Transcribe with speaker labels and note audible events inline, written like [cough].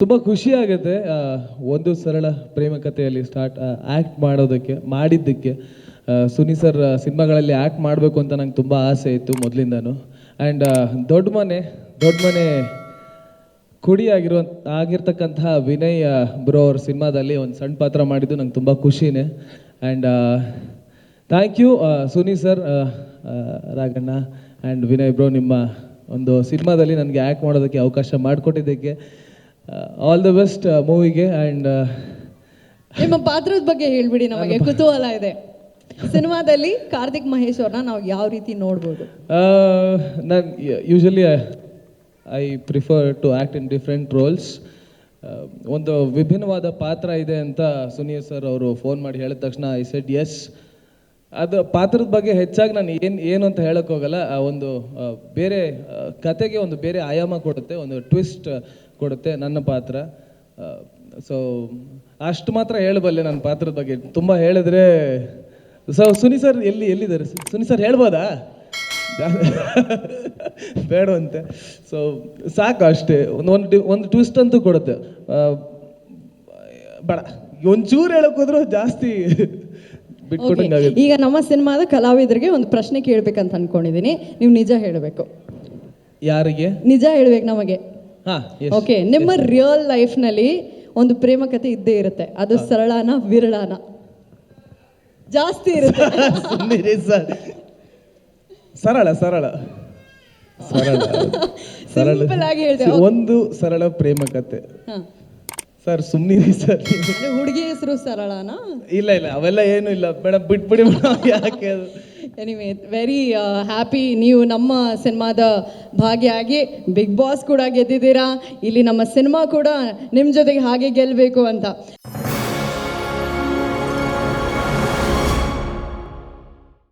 Speaker 1: ತುಂಬ ಖುಷಿ ಆಗುತ್ತೆ ಒಂದು ಸರಳ ಪ್ರೇಮ ಕಥೆಯಲ್ಲಿ ಸ್ಟಾರ್ಟ್ ಆ್ಯಕ್ಟ್ ಮಾಡೋದಕ್ಕೆ, ಮಾಡಿದ್ದಕ್ಕೆ. ಸುನಿ ಸರ್ ಸಿನಿಮಾಗಳಲ್ಲಿ ಆ್ಯಕ್ಟ್ ಮಾಡಬೇಕು ಅಂತ ನಂಗೆ ತುಂಬ ಆಸೆ ಇತ್ತು ಮೊದಲಿಂದನೂ. ಆ್ಯಂಡ್ ದೊಡ್ಡ ಮನೆ ದೊಡ್ಡ ಮನೆ ಕುಡಿ ಆಗಿರೋ, ಆಗಿರ್ತಕ್ಕಂತಹ ವಿನಯ್ ಬ್ರೋ ಅವ್ರ ಸಿನಿಮಾದಲ್ಲಿ ಒಂದು ಸಣ್ಣ ಪಾತ್ರ ಮಾಡಿದ್ದು ನಂಗೆ ತುಂಬ ಖುಷಿನೇ. And thank you Suni sir Raghanna and Vinay bro ನಿಮ್ಮ ಒಂದು ಸಿನಿಮಾದಲ್ಲಿ ನನಗೆ ಆ್ಯಕ್ಟ್ ಮಾಡೋದಕ್ಕೆ ಅವಕಾಶ ಮಾಡಿಕೊಟ್ಟಿದ್ದಕ್ಕೆ. ಆಲ್ ದ ಬೆಸ್ಟ್ ಮೂವಿಗೆ ಅಂಡ್
Speaker 2: ನಿಮ್ಮ ಪಾತ್ರದ ಬಗ್ಗೆ ಹೇಳ್ಬಿಡಿ ನಮಗೆ. [laughs] ಕುತೂಹಲ ಇದೆ. ಸಿನಿಮಾದಲ್ಲಿ ಕಾರ್ತಿಕ್ ಮಹೇಶ್ ಅವ್ರನ್ನ ನಾವು ಯಾವ ರೀತಿ ನೋಡ್ಬೋದು?
Speaker 1: ನಾನು usually I prefer to act in different roles ಒಂದು ವಿಭಿನ್ನವಾದ ಪಾತ್ರ ಇದೆ ಅಂತ ಸುನೀಲ್ ಸರ್ ಅವರು ಫೋನ್ ಮಾಡಿ ಹೇಳಿದ ತಕ್ಷಣ ಐ ಸೆಡ್ ಎಸ್ ಅದು ಪಾತ್ರದ ಬಗ್ಗೆ ಹೆಚ್ಚಾಗಿ ನಾನು ಏನು ಏನು ಅಂತ ಹೇಳಕ್ ಹೋಗಲ್ಲ. ಆ ಒಂದು ಬೇರೆ ಕತೆಗೆ ಒಂದು ಬೇರೆ ಆಯಾಮ ಕೊಡುತ್ತೆ, ಒಂದು ಟ್ವಿಸ್ಟ್ ಕೊಡುತ್ತೆ ನನ್ನ ಪಾತ್ರ. ಸೊ ಅಷ್ಟು ಮಾತ್ರ ಹೇಳಬಲ್ಲೆ ನನ್ನ ಪಾತ್ರದ ಬಗ್ಗೆ. ತುಂಬ ಹೇಳಿದ್ರೆ ಸೊ ಸುನಿ ಸರ್ ಎಲ್ಲಿ, ಎಲ್ಲಿದ್ದಾರೆ? ಸುನಿ ಸರ್ ಹೇಳ್ಬೋದಾ? [laughs] ಬೇಡವಂತೆ. ಸೊ ಸಾಕು ಅಷ್ಟೇ. ಒಂದು ಒಂದು ಒಂದು ಟ್ವಿಸ್ಟ್ ಅಂತೂ ಕೊಡುತ್ತೆ. ಬಡ, ಒಂಚೂರು ಹೇಳಕ್ ಹೋದ್ರು ಜಾಸ್ತಿ
Speaker 2: ಈಗ ನಮ್ಮ ಸಿನಿಮಾದ ಕಲಾವಿದರಿಗೆ ಒಂದು ಪ್ರಶ್ನೆ ಕೇಳ್ಬೇಕಂತ ಅನ್ಕೊಂಡಿದೀನಿ. ನೀವು ನಿಜ ಹೇಳಬೇಕು.
Speaker 1: ಯಾರಿಗೆ?
Speaker 2: ನಿಜ ಹೇಳ್ಬೇಕು ನಮಗೆ. ಓಕೆ ನಿಮ್ಮ ರಿಯಲ್ ಲೈಫ್ನಲ್ಲಿ ಒಂದು ಪ್ರೇಮ ಕಥೆ ಇದ್ದೇ ಇರುತ್ತೆ. ಅದು ಸರಳಾನ ವಿರಳಾನ? ಜಾಸ್ತಿ ಇರುತ್ತೆ. [laughs]
Speaker 1: ಸರಳ ಸರಳ. ಸರಳ. [laughs] ಸರಳ. ಒಂದು ಸರಳ ಪ್ರೇಮ ಕತೆ. ಸರ್ ಸುಮ್ಮನಿರಿ ಸರ್.
Speaker 2: ಹುಡುಗಿ ಹೆಸರು ಸರಳನ?
Speaker 1: ಇಲ್ಲ ಇಲ್ಲ ಅವೆಲ್ಲ ಏನು ಇಲ್ಲ. ಮೇಡಮ್ ಬಿಟ್ಬಿಡಿ ಮೇಡಮ್ ಯಾಕೆ ಅದು.
Speaker 2: ಎನಿವೆ ವೆರಿ ಹ್ಯಾಪಿ uh, ನೀವು ನಮ್ಮ ಸಿನಿಮಾದ ಭಾಗಿಯಾಗಿ ಬಿಗ್ ಬಾಸ್ ಕೂಡ ಗೆದ್ದಿದ್ದೀರಾ? ಇಲ್ಲಿ ನಮ್ಮ ಸಿನಿಮಾ ಕೂಡ ನಿಮ್ಮ ಜೊತೆಗೆ ಹಾಗೆ ಗೆಲ್ಲಬೇಕು ಅಂತ.